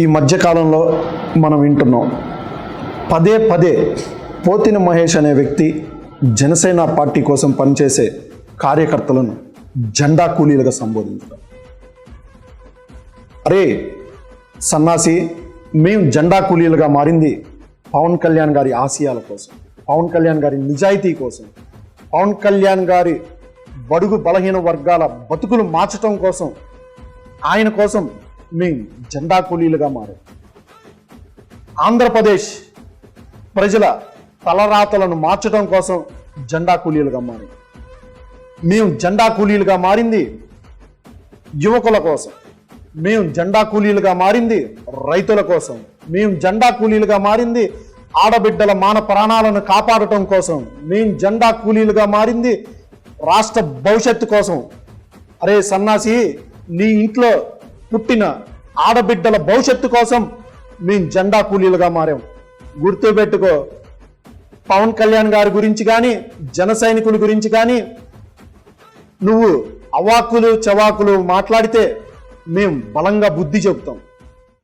ఈ మధ్యకాలంలో మనం వింటున్నాం. పదే పదే పోతిన మహేష్ అనే వ్యక్తి జనసేన పార్టీ కోసం పనిచేసే కార్యకర్తలను జెండా కూలీలుగా సంబోధించడం అరే సన్నాసి మేము జెండా కూలీలుగా మారింది పవన్ కళ్యాణ్ గారి ఆశయాల కోసం పవన్ కళ్యాణ్ గారి నిజాయితీ కోసం పవన్ కళ్యాణ్ గారి బడుగు బలహీన వర్గాల బతుకులు మార్చటం కోసం ఆయన కోసం మేము జెండా కూలీలుగా మారు ఆంధ్రప్రదేశ్ ప్రజల తలరాతలను మార్చడం కోసం జెండా కూలీలుగా మారి మేము జెండా కూలీలుగా మారింది యువకుల కోసం. మేము జెండా కూలీలుగా మారింది రైతుల కోసం. మేము జెండా కూలీలుగా మారింది ఆడబిడ్డల మాన ప్రాణాలను కాపాడటం కోసం. మేము జెండా కూలీలుగా మారింది రాష్ట్ర భవిష్యత్తు కోసం. అరే సన్నాసి నీ ఇంట్లో పుట్టిన ఆడబిడ్డల భవిష్యత్తు కోసం మేము జెండా కూలీలుగా మారాం. గుర్తుపెట్టుకో పవన్ కళ్యాణ్ గారి గురించి కానీ జన సైనికుల గురించి కానీ నువ్వు అవాకులు చవాకులు మాట్లాడితే మేము బలంగా బుద్ధి చెబుతాం.